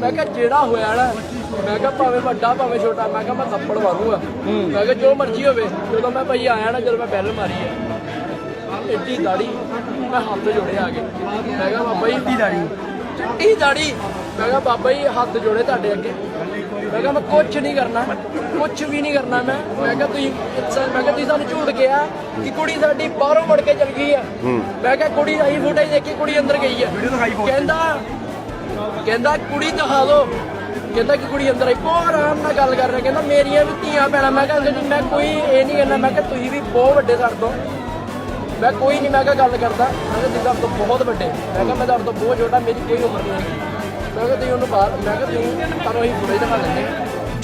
ਮੈਂ ਕਿਹਾ ਜਿਹੜਾ ਹੋਇਆ ਨਾ ਮੈਂ ਕਿਹਾ ਭਾਵੇਂ ਵੱਡਾ ਭਾਵੇਂ ਛੋਟਾ ਮੈਂ ਕਿਹਾ ਮੈਂ ਥੱਪੜ ਮਾਰੂਗਾ ਮੈਂ ਕਿਹਾ ਜੋ ਮਰਜ਼ੀ ਹੋਵੇ ਜਦੋਂ ਮੈਂ ਭਾਈ ਆਇਆ ਨਾ ਜਦੋਂ ਮੈਂ ਬੈਲ ਮਾਰੀ ਹੈ ਇੱਡੀ ਦਾੜੀ ਮੈਂ ਹੱਥ ਜੋੜੇ ਆ ਕੇ ਮੈਂ ਕਿਹਾ ਬਾਬਾ ਜੀ ਇੱਡੀ ਦਾੜੀ ਚਿੱਟੀ ਦਾੜੀ ਮੈਂ ਕਿਹਾ ਬਾਬਾ ਜੀ ਹੱਥ ਜੋੜੇ ਤੁਹਾਡੇ ਅੱਗੇ ਮੈਂ ਕਿਹਾ ਮੈਂ ਕੁਝ ਨਹੀਂ ਕਰਨਾ ਕੁਝ ਵੀ ਨਹੀਂ ਕਰਨਾ ਮੈਂ ਮੈਂ ਕਿਹਾ ਤੁਸੀਂ ਮੈਂ ਕਿਹਾ ਤੁਸੀਂ ਸਾਨੂੰ ਝੂਠ ਕਿਹਾ ਕਿ ਕੁੜੀ ਸਾਡੀ ਬਾਹਰੋਂ ਮੁੜ ਕੇ ਚਲ ਗਈ ਹੈ ਮੈਂ ਕਿਹਾ ਕੁੜੀ ਆਈ ਫੁਟੇਜ ਦੇਖੀ ਕੁੜੀ ਅੰਦਰ ਗਈ ਹੈ ਕਹਿੰਦਾ ਕਹਿੰਦਾ, ਕੁੜੀ ਦਿਖਾ ਦਿਓ ਕਹਿੰਦਾ ਕਿ ਕੁੜੀ ਅੰਦਰ ਆਈ ਬਹੁਤ ਆਰਾਮ ਨਾਲ ਗੱਲ ਕਰ ਰਿਹਾ। ਕਹਿੰਦਾ, ਮੇਰੀਆਂ ਵੀ ਧੀਆਂ ਭੈਣਾਂ। ਮੈਂ ਕਿਹਾ ਜੀ ਮੈਂ ਕੋਈ ਇਹ ਨਹੀਂ ਕਹਿੰਦਾ, ਮੈਂ ਕਿਹਾ, ਤੁਸੀਂ ਵੀ ਬਹੁਤ ਵੱਡੇ ਸਾਡੇ ਤੋਂ। ਮੈਂ ਕੋਈ ਨਹੀਂ, ਮੈਂ ਕਿਹਾ, ਗੱਲ ਕਰਦਾ। ਮੈਂ ਕਿਹਾ, ਤੁਸੀਂ ਤੁਹਾਡੇ ਤੋਂ ਬਹੁਤ ਵੱਡੇ। ਮੈਂ ਕਿਹਾ, ਮੈਂ ਤੁਹਾਡੇ ਤੋਂ ਬਹੁਤ ਛੋਟਾ, ਮੇਰੀ ਕੋਈ ਉਮਰ ਨਹੀਂ ਹੈਗੀ ਮੈਂ ਕਿਹਾ, ਤੁਸੀਂ ਉਹਨੂੰ ਬਾਹਰ, ਮੈਂ ਕਿਹਾ, ਤੁਸੀਂ ਤੁਹਾਨੂੰ ਅਸੀਂ ਫੁਟੇਜ ਦਿਖਾ ਲੈਂਦੇ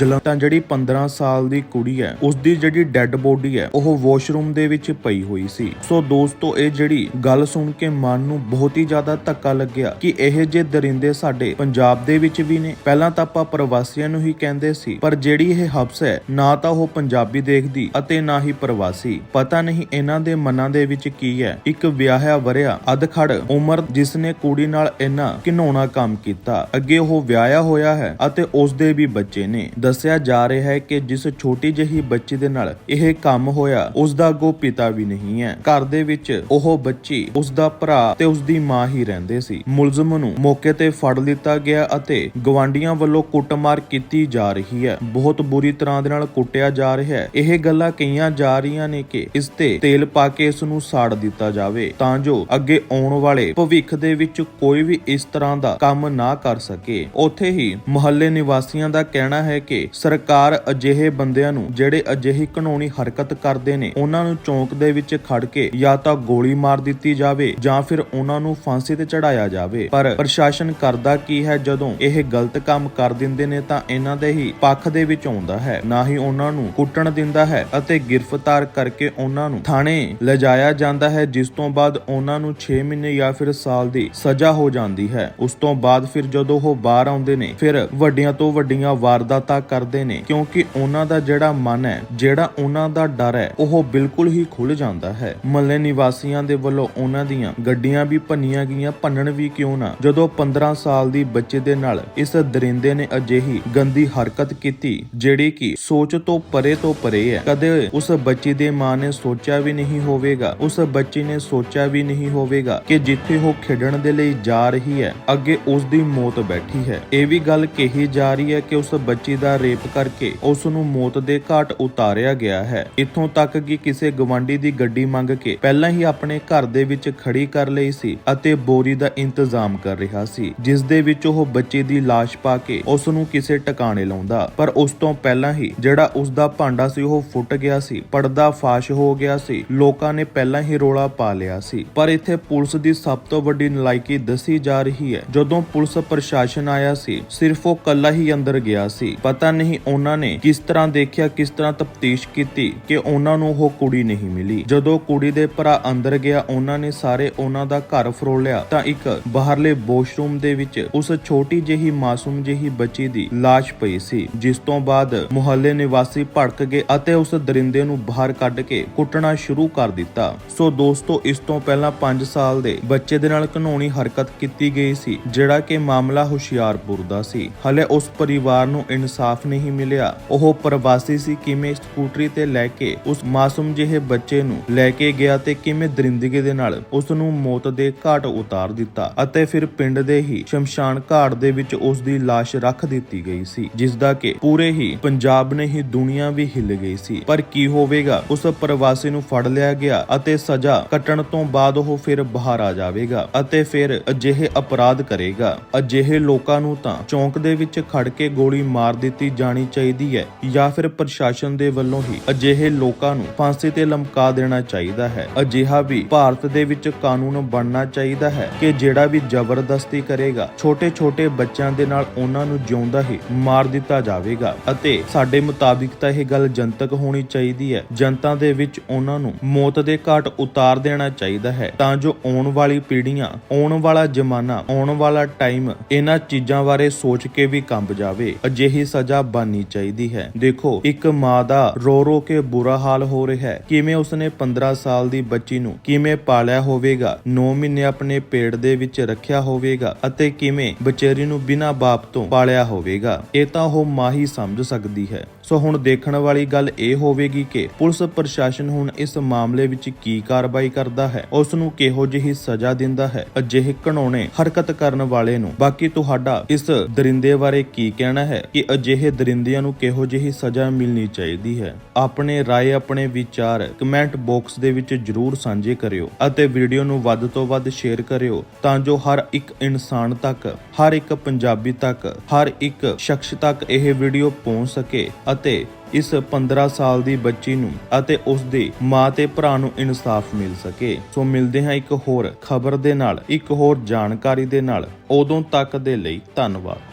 ਜਲੰਧਰ ਜਿਹੜੀ 15 ਸਾਲ ਦੀ ਕੁੜੀ ਹੈ ਉਸ ਦੀ ਜਿਹੜੀ ਡੈੱਡ ਬੋਡੀ ਹੈ, ਉਹ ਵਾਸ਼ਰੂਮ ਦੇ ਵਿੱਚ ਪਈ ਹੋਈ ਸੀ। ਸੋ ਦੋਸਤੋ, ਇਹ ਜਿਹੜੀ ਗੱਲ ਸੁਣ ਕੇ ਮਨ ਨੂੰ ਬਹੁਤ ਹੀ ਜ਼ਿਆਦਾ ਧੱਕਾ ਲੱਗਿਆ ਕਿ ਇਹ ਜੇ ਦਰਿੰਦੇ ਸਾਡੇ ਪੰਜਾਬ ਦੇ ਵਿੱਚ ਵੀ ਨੇ। ਪਹਿਲਾਂ ਤਾਂ ਆਪਾਂ ਪ੍ਰਵਾਸੀਆਂ ਨੂੰ ਹੀ ਕਹਿੰਦੇ ਸੀ, ਪਰ ਜਿਹੜੀ ਇਹ ਹਬਸ ਹੈ, ਨਾ ਤਾਂ ਉਹ ਪੰਜਾਬੀ ਦੇਖਦੀ ਅਤੇ ਨਾ ਹੀ ਪ੍ਰਵਾਸੀ। ਪਤਾ ਨਹੀਂ ਇਹਨਾਂ ਦੇ ਮਨਾਂ ਦੇ ਵਿੱਚ ਕੀ ਹੈ। ਇੱਕ ਵਿਆਹਿਆ ਵਰਿਆ ਅਧਖੜ ਉਮਰ ਜਿਸ ਨੇ ਕੁੜੀ ਨਾਲ ਇੰਨਾ ਘਿਨਾਉਣਾ ਕੰਮ ਕੀਤਾ। ਅੱਗੇ ਉਹ ਵਿਆਹਿਆ ਹੋਇਆ ਹੈ ਅਤੇ ਉਸ ਦੇ ਵੀ ਬੱਚੇ ਨੇ। ਦੱਸਿਆ ਜਾ ਰਿਹਾ ਹੈ ਕਿ ਜਿਸ ਛੋਟੀ ਜਿਹੀ ਬੱਚੀ ਦੇ ਨਾਲ ਇਹ ਕੰਮ ਹੋਇਆ ਉਸ ਦਾ ਅੱਗੋਂ ਪਿਤਾ ਵੀ ਨਹੀਂ ਹੈ। ਘਰ ਦੇ ਵਿੱਚ ਉਹ ਬੱਚੀ ਉਸ ਦਾ ਭਰਾ ਤੇ ਉਸ ਦੀ ਮਾਂ ਹੀ ਰਹਿੰਦੇ ਸੀ। ਮੁਲਜ਼ਮ ਨੂੰ ਮੌਕੇ ਤੇ ਫੜ ਲਿੱਤਾ ਗਿਆ ਅਤੇ ਗਵਾਂਡੀਆਂ ਵੱਲੋਂ ਕੁੱਟਮਾਰ ਕੀਤੀ ਜਾ ਰਹੀ ਹੈ। ਬਹੁਤ ਬੁਰੀ ਤਰ੍ਹਾਂ ਦੇ ਨਾਲ ਕੁੱਟਿਆ ਜਾ ਰਿਹਾ ਹੈ। ਇਹ ਗੱਲਾਂ ਕਹੀਆਂ ਜਾ ਰਹੀਆਂ ਨੇ ਕਿ ਇਸ ਤੇ ਤੇਲ ਪਾ ਕੇ ਇਸ ਨੂੰ ਸਾੜ ਦਿੱਤਾ ਜਾਵੇ, ਤਾਂ ਜੋ ਅੱਗੇ ਆਉਣ ਵਾਲੇ ਭਵਿੱਖ ਦੇ ਵਿੱਚ ਕੋਈ ਵੀ ਇਸ ਤਰ੍ਹਾਂ ਦਾ ਕੰਮ ਨਾ ਕਰ ਸਕੇ। ਉੱਥੇ ਹੀ ਮੁਹੱਲੇ ਨਿਵਾਸੀਆਂ ਦਾ ਕਹਿਣਾ ਹੈ ਕਿ ਸਰਕਾਰ ਅਜਿਹੇ ਬੰਦਿਆਂ ਨੂੰ, ਜਿਹੜੇ ਅਜਿਹੀ ਕਾਨੂੰਨੀ ਹਰਕਤ ਕਰਦੇ ਨੇ, ਉਹਨਾਂ ਨੂੰ ਚੌਂਕ ਦੇ ਵਿੱਚ ਖੜ ਕੇ ਜਾਂ ਤਾਂ ਗੋਲੀ ਮਾਰ ਦਿੱਤੀ ਜਾਵੇ ਜਾਂ ਫਿਰ ਉਹਨਾਂ ਨੂੰ ਫਾਂਸੀ ਤੇ ਚੜਾਇਆ ਜਾਵੇ। ਪਰ ਪ੍ਰਸ਼ਾਸਨ ਕਰਦਾ ਕੀ ਹੈ, ਜਦੋਂ ਇਹ ਗਲਤ ਕੰਮ ਕਰ ਦਿੰਦੇ ਨੇ ਤਾਂ ਇਹਨਾਂ ਦੇ ਹੀ ਪੱਖ ਦੇ ਵਿੱਚ ਆਉਂਦਾ ਹੈ। ਨਾ ਹੀ ਉਹਨਾਂ ਨੂੰ ਕੁੱਟਣ ਦਿੰਦਾ ਹੈ ਅਤੇ ਗ੍ਰਿਫਤਾਰ ਕਰਕੇ ਉਹਨਾਂ ਨੂੰ ਥਾਣੇ ਲਿਜਾਇਆ ਜਾਂਦਾ ਹੈ, ਜਿਸ ਤੋਂ ਬਾਅਦ ਉਹਨਾਂ ਨੂੰ 6 ਮਹੀਨੇ ਜਾਂ ਫਿਰ ਸਾਲ ਦੀ ਸਜ਼ਾ ਹੋ ਜਾਂਦੀ ਹੈ। ਉਸ ਤੋਂ ਬਾਅਦ ਫਿਰ ਜਦੋਂ ਉਹ ਬਾਹਰ ਆਉਂਦੇ ਨੇ, ਫਿਰ ਵੱਡੀਆਂ ਤੋਂ ਵੱਡੀਆਂ ਵਾਰਦਾਤਾਂ ਕਰਦੇ ਨੇ, ਕਿਉਂਕਿ ਉਹਨਾਂ ਦਾ ਜਿਹੜਾ ਮਨ ਹੈ, ਜਿਹੜਾ ਉਹਨਾਂ ਦਾ ਡਰ ਹੈ, ਉਹ ਬਿਲਕੁਲ ਹੀ ਖੁੱਲ ਜਾਂਦਾ ਹੈ। ਮਹੱਲੇ ਨਿਵਾਸੀਆਂ ਦੇ ਵੱਲੋਂ ਉਹਨਾਂ ਦੀਆਂ ਗੱਡੀਆਂ ਵੀ ਭੰਨੀਆਂ ਗਈਆਂ, ਭੰਨਣ ਵੀ ਕਿਉਂ ਨਾ? ਜਦੋਂ 15 ਸਾਲ ਦੀ ਬੱਚੇ ਦੇ ਨਾਲ ਇਸ ਦਰਿੰਦੇ ਨੇ ਅਜਿਹੀ ਗੰਦੀ ਹਰਕਤ ਕੀਤੀ, ਜਿਹੜੀ ਕਿ ਸੋਚ ਤੋਂ ਪਰੇ ਤੋਂ ਪਰੇ ਹੈ। ਕਦੇ ਉਸ ਬੱਚੀ ਦੇ ਮਾਂ ਨੇ ਸੋਚਿਆ ਵੀ ਨਹੀਂ ਹੋਵੇਗਾ, ਉਸ ਬੱਚੀ ਨੇ ਸੋਚਿਆ ਵੀ ਨਹੀਂ ਹੋਵੇਗਾ ਕਿ ਜਿੱਥੇ ਉਹ ਖੇਡਣ ਦੇ ਲਈ ਜਾ ਰਹੀ ਹੈ, ਅੱਗੇ ਉਸ ਦੀ ਮੌਤ ਬੈਠੀ ਹੈ। ਇਹ ਵੀ ਗੱਲ ਕਹੀ ਜਾ ਰਹੀ ਹੈ ਕਿ ਉਸ ਬੱਚੀ ਦਾ ਰੇਪ ਕਰਕੇ ਉਸ ਨੂੰ ਮੌਤ ਦੇ ਘਾਟ ਉਤਾਰਿਆ ਗਿਆ ਹੈ। ਇੱਥੋਂ ਤੱਕ ਕਿ ਕਿਸੇ ਗਵਾਂਢੀ ਦੀ ਗੱਡੀ ਮੰਗ ਕੇ ਪਹਿਲਾਂ ਹੀ ਆਪਣੇ ਘਰ ਦੇ ਵਿੱਚ ਖੜੀ ਕਰ ਲਈ ਸੀ ਅਤੇ ਬੋਰੀ ਦਾ ਇੰਤਜ਼ਾਮ ਕਰ ਰਿਹਾ ਸੀ, ਜਿਸ ਦੇ ਵਿੱਚ ਉਹ ਬੱਚੇ ਦੀ ਲਾਸ਼ ਪਾ ਕੇ ਉਸ ਨੂੰ ਕਿਸੇ ਟਿਕਾਣੇ ਲਾਉਂਦਾ। ਪਰ ਉਸ ਤੋਂ ਪਹਿਲਾਂ ਹੀ ਜਿਹੜਾ ਉਸ ਦਾ ਭਾਂਡਾ ਸੀ, ਉਹ ਫੁੱਟ ਗਿਆ ਸੀ, ਪਰਦਾ ਫਾਸ਼ ਹੋ ਗਿਆ ਸੀ, ਲੋਕਾਂ ਨੇ ਪਹਿਲਾਂ ਹੀ ਰੋਲਾ ਪਾ ਲਿਆ ਸੀ। ਪਰ ਇੱਥੇ ਪੁਲਿਸ ਦੀ ਸਭ ਤੋਂ ਵੱਡੀ ਨਲਾਇਕੀ ਦੱਸੀ ਜਾ ਰਹੀ ਹੈ। ਜਦੋਂ ਪੁਲਿਸ ਪ੍ਰਸ਼ਾਸਨ ਆਇਆ ਸੀ, ਸਿਰਫ ਉਹ ਕੱਲਾ ਹੀ ਅੰਦਰ ਗਿਆ ਸੀ। ਪਤਾ ਨਹੀਂ ਉਹਨਾਂ ਨੇ ਕਿਸ ਤਰ੍ਹਾਂ ਦੇਖਿਆ, ਕਿਸ ਤਰ੍ਹਾਂ ਤਫਤੀਸ਼ ਕੀਤੀ ਕਿ ਉਹਨਾਂ ਨੂੰ ਉਹ ਕੁੜੀ ਨਹੀਂ ਮਿਲੀ। ਜਦੋਂ ਕੁੜੀ ਦੇ ਭਰਾ ਅੰਦਰ ਗਿਆ, ਉਹਨਾਂ ਨੇ ਸਾਰੇ ਉਹਨਾਂ ਦਾ ਘਰ ਫਰੋਲਿਆ ਤਾਂ ਇੱਕ ਬਾਹਰਲੇ ਵਾਸ਼ਰੂਮ ਦੇ ਵਿੱਚ ਉਸ ਛੋਟੀ ਜਿਹੀ ਮਾਸੂਮ ਜਿਹੀ ਬੱਚੀ ਦੀ ਲਾਸ਼ ਪਈ ਸੀ, ਜਿਸ ਤੋਂ ਬਾਅਦ ਮੁਹੱਲੇ ਨਿਵਾਸੀ ਭੜਕ ਗਏ ਅਤੇ ਉਸ ਦਰਿੰਦੇ ਨੂੰ ਬਾਹਰ ਕੱਢ ਕੇ ਕੁੱਟਣਾ ਸ਼ੁਰੂ ਕਰ ਦਿੱਤਾ। ਸੋ ਦੋਸਤੋ, ਇਸ ਤੋਂ ਪਹਿਲਾਂ 5 ਸਾਲ ਦੇ ਬੱਚੇ ਦੇ ਨਾਲ ਘਨੌਣੀ ਹਰਕਤ ਕੀਤੀ ਗਈ ਸੀ, ਜਿਹੜਾ ਕਿ ਮਾਮਲਾ ਹੁਸ਼ਿਆਰਪੁਰ ਦਾ ਸੀ। ਹਲੇ ਉਸ ਪਰਿਵਾਰ ਨੂੰ ਇਨਸਾਫ ਨਹੀਂ ਮਿਲਿਆ। ਉਹ ਪ੍ਰਵਾਸੀ ਸੀ ਕਿਵੇਂ ਸਕੂਟਰੀ ਤੇ ਲੈ ਕੇ ਉਸ ਮਾਸੂਮ ਜਿਹੇ ਬੱਚੇ ਨੂੰ ਲੈ ਕੇ ਗਿਆ ਤੇ ਕਿਵੇਂ ਦਰਿੰਦਗੀ ਦੇ ਨਾਲ ਉਸ ਨੂੰ ਮੌਤ ਦੇ ਘਾਟ ਉਤਾਰ ਦਿੱਤਾ ਅਤੇ ਫਿਰ ਪਿੰਡ ਦੇ ਹੀ ਸ਼ਮਸ਼ਾਨ ਘਾਟ ਦੇ ਵਿੱਚ ਉਸ ਦੀ ਲਾਸ਼ ਰੱਖ ਦਿੱਤੀ ਗਈ ਸੀ ਜਿਸ ਦਾ ਕਿ ਪੂਰੇ ਹੀ ਪੰਜਾਬ ਨੇ ਹੀ ਦੁਨੀਆ ਵੀ ਹਿੱਲ ਗਈ ਸੀ। ਪਰ ਕੀ ਹੋਵੇਗਾ? ਉਸ ਪ੍ਰਵਾਸੀ ਨੂੰ ਫੜ ਲਿਆ ਗਿਆ ਅਤੇ ਸਜ਼ਾ ਕੱਟਣ ਤੋਂ ਬਾਅਦ ਉਹ ਫਿਰ ਬਾਹਰ ਆ ਜਾਵੇਗਾ ਅਤੇ ਫਿਰ ਅਜਿਹੇ ਅਪਰਾਧ ਕਰੇਗਾ। ਅਜਿਹੇ ਲੋਕਾਂ ਨੂੰ ਤਾਂ ਚੌਂਕ ਦੇ ਵਿੱਚ ਖੜ ਕੇ ਗੋਲੀ ਮਾਰ ਦਿੱਤੀ ਜਾਣੀ ਚਾਹੀਦੀ ਹੈ ਜਾਂ ਫਿਰ ਪ੍ਰਸ਼ਾਸਨ ਦੇ ਵੱਲੋਂ ਹੀ ਅਜਿਹੇ ਲੋਕਾਂ ਨੂੰ ਫਾਂਸੀ ਤੇ ਲਮਕਾ ਦੇਣਾ ਚਾਹੀਦਾ ਹੈ। ਅਜਿਹਾ ਵੀ ਭਾਰਤ ਦੇ ਵਿੱਚ ਕਾਨੂੰਨ ਬਣਨਾ ਚਾਹੀਦਾ ਹੈ ਕਿ ਜਿਹੜਾ ਵੀ ਜ਼ਬਰਦਸਤੀ ਕਰੇਗਾ, ਛੋਟੇ-ਛੋਟੇ ਬੱਚਿਆਂ ਦੇ ਨਾਲ ਉਹਨਾਂ ਨੂੰ ਜਿਉਂਦਾ ਹੀ ਮਾਰ ਦਿੱਤਾ ਜਾਵੇਗਾ ਅਤੇ ਸਾਡੇ ਮੁਤਾਬਿਕ ਤਾਂ ਇਹ ਗੱਲ ਜਨਤਕ ਹੋਣੀ ਚਾਹੀਦੀ ਹੈ। ਜਨਤਾ ਦੇ ਵਿੱਚ ਉਹਨਾਂ ਨੂੰ ਮੌਤ ਦੇ ਘਾਟ ਉਤਾਰ ਦੇਣਾ ਚਾਹੀਦਾ ਹੈ ਤਾਂ ਜੋ ਆਉਣ ਵਾਲੀ ਪੀੜ੍ਹੀਆਂ, ਆਉਣ ਵਾਲਾ ਜ਼ਮਾਨਾ, ਆਉਣ ਵਾਲਾ ਟਾਈਮ ਇਹਨਾਂ ਚੀਜ਼ਾਂ ਬਾਰੇ ਸੋਚ ਕੇ ਵੀ ਕੰਬ ਜਾਵੇ। ਅਜਿਹੀ ਸਜ਼ਾ ਸਜ਼ਾ ਬਣਨੀ ਚਾਹੀਦੀ ਹੈ। ਦੇਖੋ, ਇੱਕ ਮਾਂ ਦਾ ਰੋ ਰੋ ਕੇ ਬੁਰਾ ਹਾਲ ਹੋ ਰਿਹਾ ਹੈ। ਕਿਵੇਂ ਉਸਨੇ 15 ਸਾਲ ਦੀ ਬੱਚੀ ਨੂੰ ਕਿਵੇਂ ਪਾਲਿਆ ਹੋਵੇਗਾ? 9 ਮਹੀਨੇ ਆਪਣੇ ਪੇਟ ਦੇ ਵਿੱਚ ਰੱਖਿਆ ਹੋਵੇਗਾ ਅਤੇ ਕਿਵੇਂ ਵਿਚਾਰੀ ਨੂੰ ਬਿਨਾਂ ਬਾਪ ਤੋਂ ਪਾਲਿਆ ਹੋਵੇਗਾ? ਇਹ ਤਾਂ ਉਹ ਮਾਂ ਹੀ ਸਮਝ ਸਕਦੀ ਹੈ। ਸੋ ਹੁਣ ਦੇਖਣ ਵਾਲੀ ਗੱਲ ਇਹ ਹੋਵੇਗੀ ਕਿ ਪੁਲਿਸ ਪ੍ਰਸ਼ਾਸਨ ਹੁਣ ਇਸ ਮਾਮਲੇ ਵਿੱਚ ਕੀ ਕਾਰਵਾਈ ਕਰਦਾ ਹੈ? ਉਸ ਨੂੰ ਕਿਹੋ ਜਿਹੀ ਸਜ਼ਾ ਦਿੰਦਾ ਹੈ? ਅਜਿਹੇ ਘਣਾਉਣੇ ਹਰਕਤ ਕਰਨ ਵਾਲੇ ਨੂੰ ਬਾਕੀ ਤੁਹਾਡਾ ਇਸ ਦਰਿੰਦੇ ਬਾਰੇ ਕੀ ਕਹਿਣਾ ਹੈ? ਕਿ ਅਜਿਹੇ ਦਰਿੰਦਿਆਂ ਨੂੰ ਕਿਹੋ ਜਿਹੀ ਸਜ਼ਾ ਮਿਲਣੀ ਚਾਹੀਦੀ ਹੈ? ਆਪਣੇ ਰਾਏ, ਆਪਣੇ ਵਿਚਾਰ ਕਮੈਂਟ ਬਾਕਸ ਦੇ ਵਿੱਚ ਜਰੂਰ ਸਾਂਝੇ ਕਰਿਓ ਅਤੇ ਵੀਡੀਓ ਨੂੰ ਵੱਧ ਤੋਂ ਵੱਧ ਸ਼ੇਅਰ ਕਰਿਓ ਤਾਂ ਜੋ ਹਰ ਇੱਕ ਇਨਸਾਨ ਤੱਕ, ਹਰ ਇੱਕ ਪੰਜਾਬੀ ਤੱਕ, ਹਰ ਇੱਕ ਸ਼ਖਸ ਤੱਕ ਇਹ ਵੀਡੀਓ ਪਹੁੰਚ ਸਕੇ ਅਤੇ ਇਸ 15 ਸਾਲ ਦੀ ਬੱਚੀ ਨੂੰ ਅਤੇ ਉਸ ਦੀ ਮਾਂ ਤੇ ਭਰਾ ਨੂੰ ਇਨਸਾਫ ਮਿਲ ਸਕੇ। ਸੋ ਮਿਲਦੇ ਹਾਂ ਇੱਕ ਹੋਰ ਖਬਰ ਦੇ ਨਾਲ, ਇੱਕ ਹੋਰ ਜਾਣਕਾਰੀ ਦੇ ਨਾਲ। ਉਦੋਂ ਤੱਕ ਦੇ ਲਈ ਧੰਨਵਾਦ।